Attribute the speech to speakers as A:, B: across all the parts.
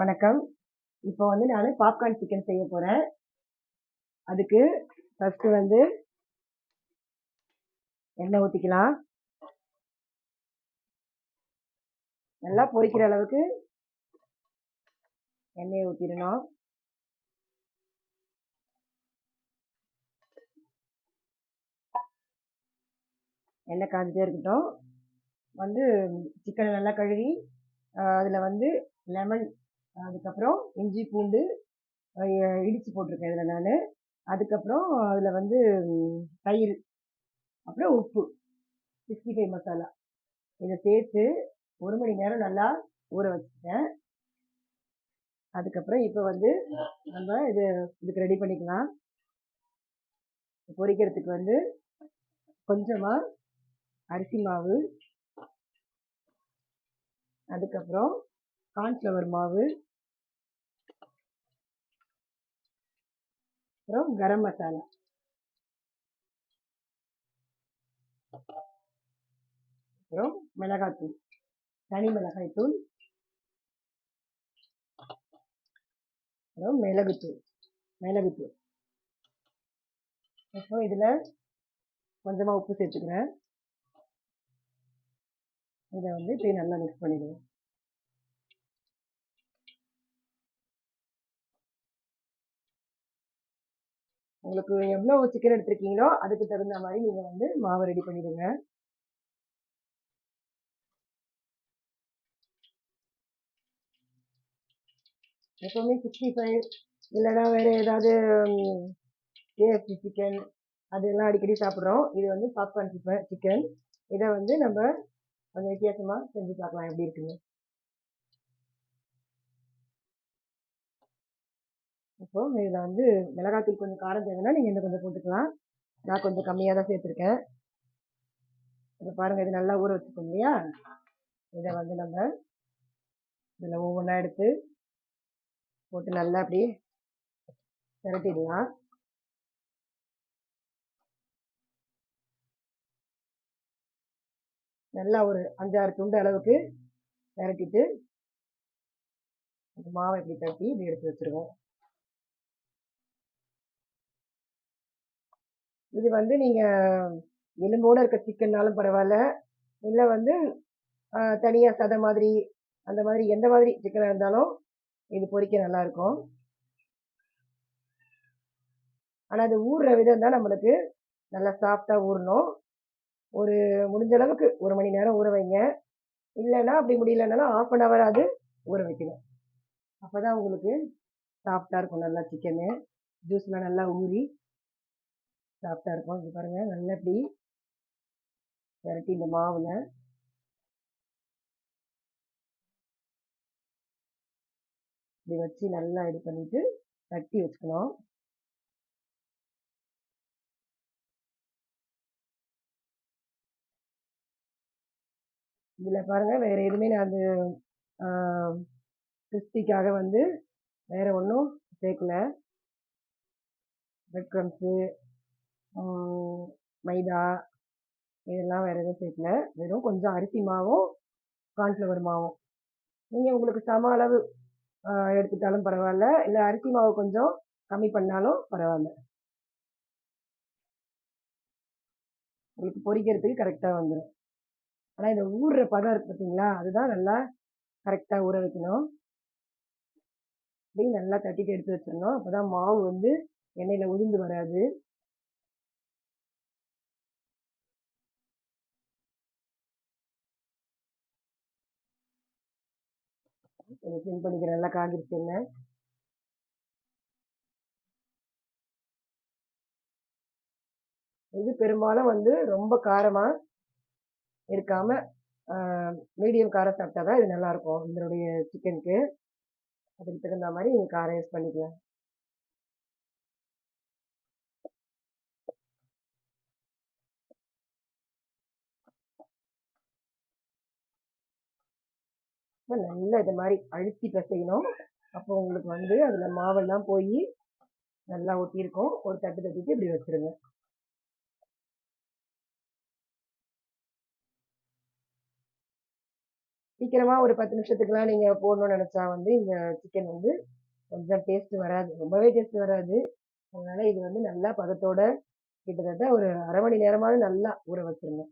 A: வணக்கம். இப்போ வந்து நான் பாப்கார்ன் சிக்கன் செய்ய போகிறேன் அதுக்கு ஃபஸ்ட்டு வந்து எண்ணெய் ஊற்றிக்கலாம் நல்லா பொரிக்கிற அளவுக்கு எண்ணெயை ஊற்றிடணும் எண்ணெய் காஞ்சிட்டே இருக்கட்டும். வந்து சிக்கனை நல்லா கழுவி அதில் வந்து லெமன் அதுக்கப்புறம் இஞ்சி பூண்டு இடித்து போட்டிருக்கேன் இதில் நான். அதுக்கப்புறம் அதில் வந்து தயிர் அப்புறம் உப்பு சிக்ஸ்டி ஃபைவ் மசாலா. இதை சேர்த்து ஒரு மணி நேரம் நல்லா ஊற வச்சுட்டேன். அதுக்கப்புறம் இப்போ வந்து நம்ம இது இதுக்கு ரெடி பண்ணிக்கலாம். பொரிக்கிறதுக்கு வந்து கொஞ்சமாக அரிசி மாவு. அதுக்கப்புறம் கார்ன்ஃப்ளவர் மாவு அப்புறம் கரம் மசாலா. அப்புறம் மிளகாத்தூள் தனி மிளகாய் தூள். அப்புறம் மிளகுத்தூள் மிளகுத்தூள் அப்புறம் இதில் கொஞ்சமாக உப்பு சேர்த்துக்கிறேன். இதை வந்து இப்படி நல்லா மிக்ஸ் பண்ணிடுவேன் உங்களுக்கு எவ்வளோ சிக்கன் எடுத்திருக்கீங்களோ அதுக்கு தகுந்த மாதிரி நீங்கள் வந்து மாவு ரெடி பண்ணிடுங்க. எப்போவுமே சிக்ஸ்டி ஃபைவ் இல்லைன்னா வேறு ஏதாவது கேஎஃப்சி சிக்கன் அதெல்லாம் அடிக்கடி சாப்பிட்றோம். இது வந்து பாப்கார்ன் சிக்கன் சிக்கன் இதை வந்து நம்ம கொஞ்சம் வித்தியாசமாக செஞ்சு பார்க்கலாம் எப்படி இருக்குன்னு. இப்போ இதில் வந்து மிளகாத்தூள் கொஞ்சம் காரம் தேவைன்னா நீங்கள் இன்னும் கொஞ்சம் போட்டுக்கலாம். நான் கொஞ்சம் கம்மியாக தான் சேர்த்துருக்கேன். இதை பாருங்கள் இது நல்லா ஊற வச்சுக்கோம் இல்லையா? இதை வந்து நம்ம இதில் ஒவ்வொன்றா எடுத்து போட்டு நல்லா அப்படியே திரட்டிடலாம் நல்லா ஒரு அஞ்சாறு துண்டு அளவுக்கு திரட்டிட்டு மாவை இப்படி தட்டி இப்படி எடுத்து வச்சுருவோம். இது வந்து நீங்கள் எலும்போடு இருக்க சிக்கன்னாலும் பரவாயில்ல இல்லை வந்து தனியாக சதை மாதிரி அந்த மாதிரி எந்த மாதிரி சிக்கனாக இருந்தாலும் இது பொரிக்க நல்லாயிருக்கும் ஆனால் அது ஊறுற விதம் தான் நம்மளுக்கு நல்லா சாஃப்டாக ஊறணும். ஒரு முடிஞ்ச அளவுக்கு ஒரு மணி நேரம் ஊற வைங்க. இல்லைன்னா அப்படி முடியலனாலும் ஆஃப் அன் ஹவர் அது ஊற வைக்கணும். அப்போ தான் உங்களுக்கு சாஃப்டாக இருக்கும். நல்லா சிக்கனு ஜூஸ்லாம் நல்லா ஊறி சாஃப்டாக இருக்கும். இது பாருங்கள் நல்லா இப்படி விரட்டி இந்த மாவில். இப்படி வச்சு நல்லா இது பண்ணிட்டு தட்டி வச்சுக்கணும். இதில் பாருங்கள் வேறு எதுவுமே நான் அந்த கிறிஸ்பிக்காக வந்து வேறு ஒன்றும் சேர்க்கல. பிரெட் க்ரம்ஸு மைதா இதெல்லாம் வேறு எதுவும் சேர்க்கல. வெறும் கொஞ்சம் அரிசி மாவும் கார்ன்ஃப்ளவர் மாவும். நீங்கள் உங்களுக்கு சம அளவு எடுத்துட்டாலும் பரவாயில்ல. இல்லை அரிசி மாவு கொஞ்சம் கம்மி பண்ணாலும் பரவாயில்ல. உங்களுக்கு பொரிக்கிறதுக்கு கரெக்டாக வந்துடும் ஆனால் இந்த ஊறுற பதம் இருக்கு பார்த்தீங்களா அதுதான் நல்லா கரெக்டாக ஊற வைக்கணும். அப்படியே நல்லா தட்டிட்டு எடுத்து வச்சிடணும். அப்போ தான் மாவு வந்து எண்ணெயில் உதிர்ந்து வராது. கொஞ்சம் சிம் பண்ணிக்கிறேன் நல்லா காஞ்சிருச்சு என்ன? இது பெரும்பாலும் வந்து ரொம்ப காரமாக இருக்காம மீடியம் காரம் சாப்பிட்டா தான் இது நல்லாயிருக்கும் இதனுடைய சிக்கனுக்கு அதுக்கு தகுந்த மாதிரி நீங்கள் காரம் யூஸ் பண்ணிக்கலாம். இப்போ நல்லா இது மாதிரி அழுத்தி பிசையணும். அப்போ உங்களுக்கு வந்து அதில் மாவெல்லாம் போய் நல்லா ஒட்டியிருக்கும். ஒரு தட்டு தட்டிட்டு இப்படி வச்சிருங்க. சீக்கிரமாக ஒரு பத்து நிமிஷத்துக்குலாம் நீங்கள் போடணும்னு நினச்சா வந்து இந்த சிக்கன் வந்து கொஞ்சம் டேஸ்ட் வராது. ரொம்பவே டேஸ்ட் வராது. அதனால் இது வந்து நல்லா பதத்தோட கிட்டத்தட்ட ஒரு அரை மணி நேரமாவது நல்லா ஊற வச்சுருங்க.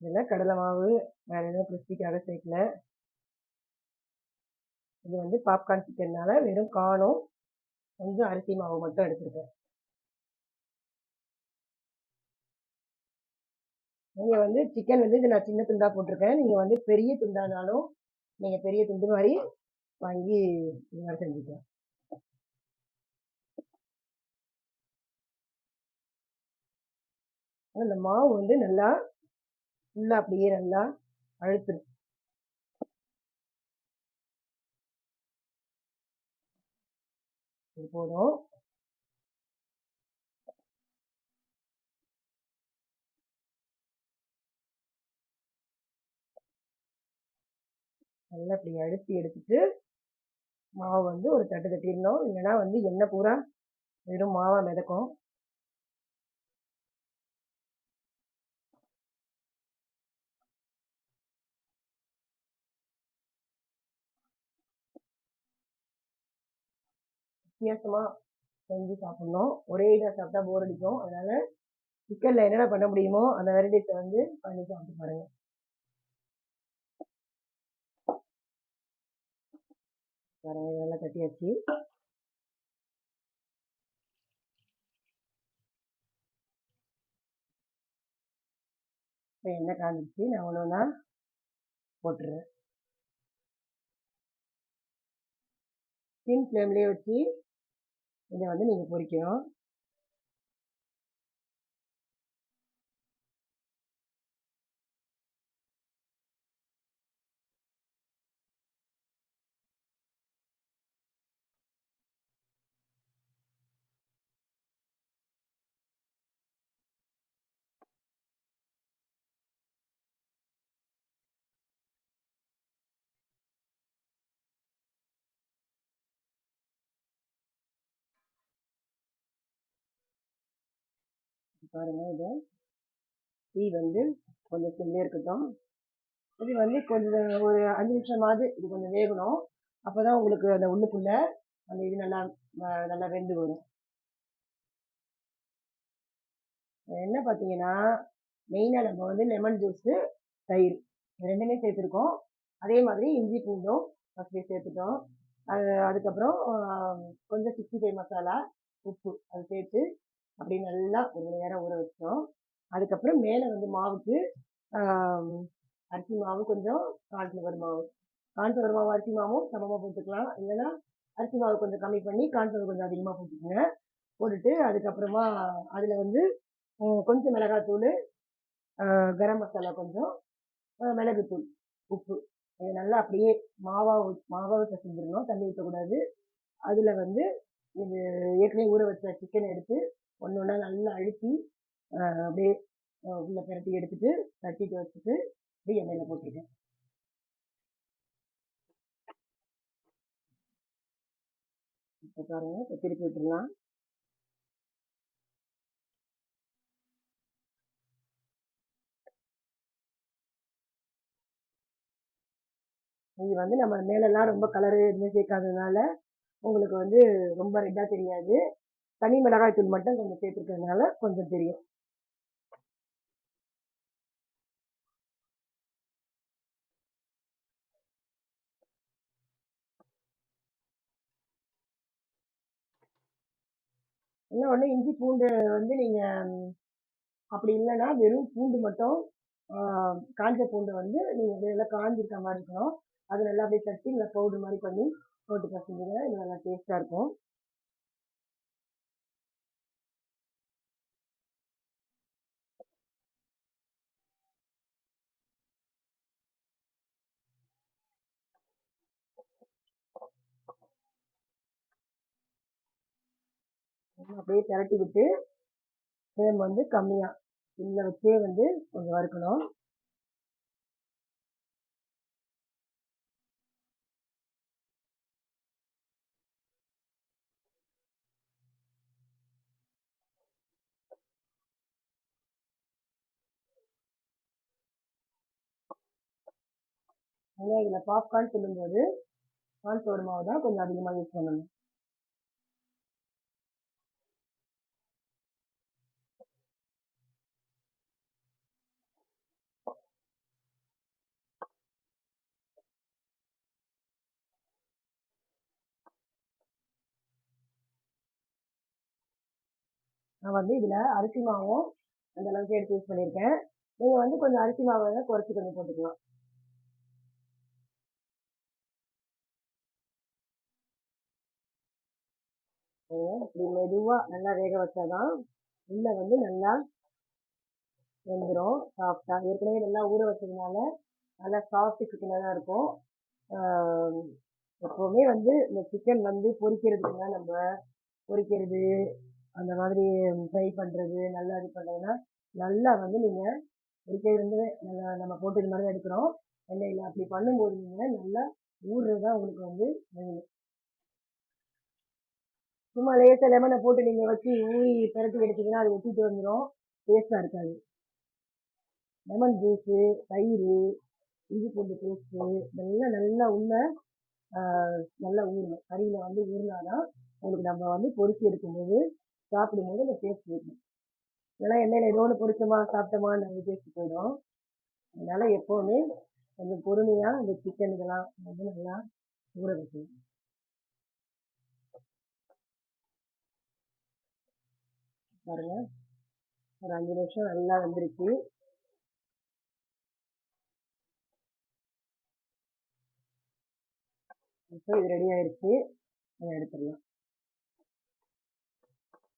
A: இதில் கடலை மாவு வேற எதுவும் கிறிஸ்பிக்காக சேர்க்கல. இது வந்து பாப்கார்ன் சிக்கன்னால வெறும் காணும் கொஞ்சம் அரிசி மாவு மட்டும் எடுத்திருக்கேன். நீங்க வந்து சிக்கன் வந்து இது நான் சின்ன துண்டா போட்டிருக்கேன். நீங்க வந்து பெரிய துண்டானாலும் நீங்க பெரிய துண்டு மாதிரி வாங்கி இது மாதிரி செஞ்சுக்கலாம். இந்த மாவு வந்து நல்லா ஃபுல்லாக அப்படியே நல்லா அழுத்துரும் போதும். நல்லா இப்படி அழுத்தி எடுத்துட்டு மாவு வந்து ஒரு தட்டு தட்டிடணும். இல்லைன்னா வந்து எண்ணெய் பூரா வெறும் மாவாக மிதக்கும். வித்தியாசமா செஞ்சு சாப்பிடணும். ஒரே இதாக சாப்பிட்டா போர் அடிக்கும். அதனால சிக்கனில் என்னென்ன பண்ண முடியுமோ அந்த வெரைட்டிஸை வந்து பண்ணி சாப்பிட்டு பாருங்க. பாருங்க இதெல்லாம் கட்டியாச்சு இப்போ எண்ணெய் காஞ்சிச்சு நான் ஒன்று ஒன்றா போட்டுருவேன் சிம் ஃப்ளேம்லேயே வச்சு இதை வந்து நீங்கள் பொரிக்கணும் பாருங்க இது. டீ வந்து கொஞ்சம் சிம்லே இருக்கட்டும். இது வந்து கொஞ்சம் ஒரு அஞ்சு நிமிஷமாவது இது கொஞ்சம் வேகணும். அப்போ தான் உங்களுக்கு அந்த உள்ளுக்குள்ளே அந்த இது நல்லா நல்லா வெந்து வரும். என்ன பார்த்தீங்கன்னா மெயினாக நம்ம வந்து லெமன் ஜூஸு தயிர் இது ரெண்டுமே சேர்த்துருக்கோம். அதே மாதிரி இஞ்சி பூண்டும் ஃபஸ்ட்டே சேர்த்துட்டோம். அது அதுக்கப்புறம் கொஞ்சம் சிக்ஸ்டி ஃபைவ் மசாலா உப்பு அது சேர்த்து அப்படி நல்லா ஒரு மணி நேரம் ஊற வச்சோம் அதுக்கப்புறம் மேலே வந்து மாவுக்கு அரிசி மாவு கொஞ்சம் கான்ஃப்ளவர் மாவு. கான்ஃப்ளவர் மாவு அரிசி மாவும் சமமாக போட்டுக்கலாம். இல்லைன்னா அரிசி மாவு கொஞ்சம் கம்மி பண்ணி கான்ஃப்ளவர் கொஞ்சம் அதிகமாக போட்டுக்கோங்க. போட்டுட்டு அதுக்கப்புறமா அதில் வந்து கொஞ்சம் மிளகாத்தூள் கரம் மசாலா கொஞ்சம் மிளகுத்தூள் உப்பு. இது நல்லா அப்படியே மாவா மாவாக மாவாவை பிசைஞ்சிடணும். தண்ணி ஊற்றக்கூடாது அதில் வந்து இது ஏற்கனவே ஊற வச்ச சிக்கன் எடுத்து ஒன்று ஒன்றா நல்லா அழுத்தி அப்படியே உள்ள பிரட்டி எடுத்துட்டு தட்டிட்டு வச்சுட்டு அப்படியே எண்ணெயில் போட்டிருக்கேன் இப்போ பாருங்க இப்போ திருப்பி விட்டுருலாம் இது வந்து நம்ம மேலெல்லாம் ரொம்ப கலரு எதுவுமே சேர்க்காததுனால உங்களுக்கு வந்து ரொம்ப ரெட்டாக தெரியாது. தனி மிளகாய் தூள் மட்டும் கொஞ்சம் சேர்த்துருக்கிறதுனால கொஞ்சம் தெரியும். இன்னொன்று இஞ்சி பூண்டு வந்து நீங்கள் அப்படி இல்லைன்னா வெறும் பூண்டு மட்டும் காஞ்ச பூண்டு வந்து நீங்கள் நல்லா காஞ்சிருக்க மாதிரி இருக்கணும். அது நல்லா அப்படியே தட்டி நல்லா பவுடர் மாதிரி பண்ணி போட்டு பசங்க இது நல்லா டேஸ்ட்டாக இருக்கும். அப்படியே பெரட்டி விட்டு ஃப்ளேம் வந்து கம்மியாக இதில் வச்சே வந்து கொஞ்சம் வறுக்கணும். ஏன்னா இதில் பாப்கார்ன் சொல்லும்போது கார்ன்ஃப்ளவர் மாவு தான் கொஞ்சம் அதிகமாக யூஸ் பண்ணணும். நான் வந்து இதில் அரிசி மாவும் அந்த அளவுக்கு எடுத்து யூஸ் பண்ணியிருக்கேன். நீங்கள் வந்து கொஞ்சம் அரிசி மாவை குறைச்சி கொஞ்சம் போட்டுக்கலாம். இப்படி மெதுவாக நல்லா வேக வச்சாதான் உள்ளே வந்து நல்லா வெந்துடும் சாஃப்டாக ஏற்கனவே நல்லா ஊற வச்சதுனால நல்லா சாஃப்ட் சிக்கனாக தான் இருக்கும் எப்போவுமே வந்து இந்த சிக்கன் வந்து பொரிக்கிறதுக்கு நம்ம பொரிக்கிறது அந்த மாதிரி ஃப்ரை பண்ணுறது நல்லா இது பண்ணுறதுன்னா நல்லா வந்து நீங்கள் பொரிக்கிறது நல்லா நம்ம போட்டு இது மாதிரி தான் எடுக்கிறோம் எண்ணெயில் அப்படி பண்ணும்போது நீங்கள் நல்லா ஊறுறது தான் உங்களுக்கு வந்து வேணும். சும்மா லேசாக லெமனை போட்டு நீங்கள் வச்சு ஊறி பிரட்டி எடுத்தீங்கன்னா அது ஒட்டிட்டு வந்துடும் டேஸ்ட்டாக இருக்காது. லெமன் ஜூஸு தயிர் இஞ்சி பூண்டு பேஸ்ட்டு இதெல்லாம் நல்லா உள்ள நல்லா ஊறணும். கறியில் வந்து ஊறினாதான் உங்களுக்கு நம்ம வந்து பொரிச்சு எடுக்கும்போது சாப்பிடும்போது அந்த டேஸ்ட் இருக்கும் ஏன்னா எண்ணெயில் ஏதோ ஒன்று பொரிச்சோமா சாப்பிட்டோமா நம்ம டேஸ்ட் போயிடும். அதனால் எப்போவுமே கொஞ்சம் பொறுமையாக அந்த சிக்கன் இதெல்லாம் வந்து நல்லா ஊற வைக்கணும். பாருங்க. ஒரு அஞ்சு நிமிஷம் நல்லா வந்துருச்சு. இப்போ இது ரெடி ஆயிடுச்சு அதை எடுத்துடலாம்.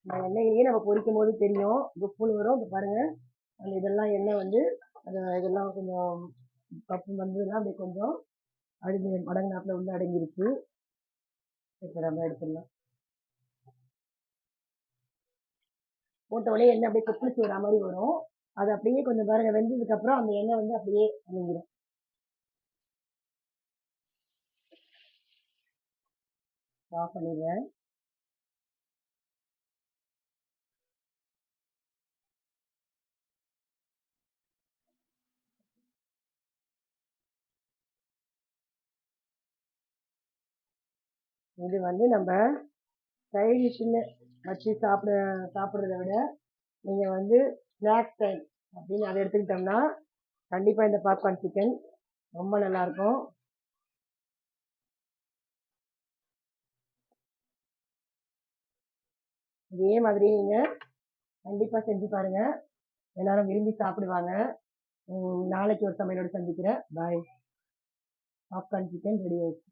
A: இந்த எண்ணெயிலேயே நம்ம பொரிக்கும் போது தெரியும் புப்புன்னு வரும். இப்போ பாருங்க. அந்த இதெல்லாம் எண்ணெய் வந்து அந்த இதெல்லாம் கொஞ்சம் கப்பு வந்ததுலாம் அப்படி கொஞ்சம் அடிஞ்சு நாட்டில் உள்ள அடங்கியிருக்கு இப்போ நம்ம எடுத்துடலாம். போட்ட உடனே எண்ணெய் அப்படியே கொப்பளிச்சு விடுற மாதிரி வரும். அது அப்படியே கொஞ்சம் பாருங்க வெந்ததுக்கு அப்புறம் அந்த எண்ணெய் வந்து அப்படியே அடங்கிடும் ஆஃப் பண்ணிடுறேன். இது வந்து நம்ம சைட் டிஷ்ஷுன்னு வச்சு சாப்பிட சாப்பிட்றத விட நீங்கள் வந்து ஸ்நாக்ஸ் டைம் அப்படின்னு அதை எடுத்துக்கிட்டோம்னா கண்டிப்பாக இந்த பாப்கார்ன் சிக்கன் ரொம்ப நல்லாயிருக்கும். இதே மாதிரி நீங்கள் கண்டிப்பாக செஞ்சு பாருங்கள் எல்லாரும் விரும்பி சாப்பிடுவாங்க. நாளைக்கு ஒரு சமையலோடு சந்திக்கிறேன். பாய் பாப்கார்ன் சிக்கன் ரெடி ஆயிடுச்சு.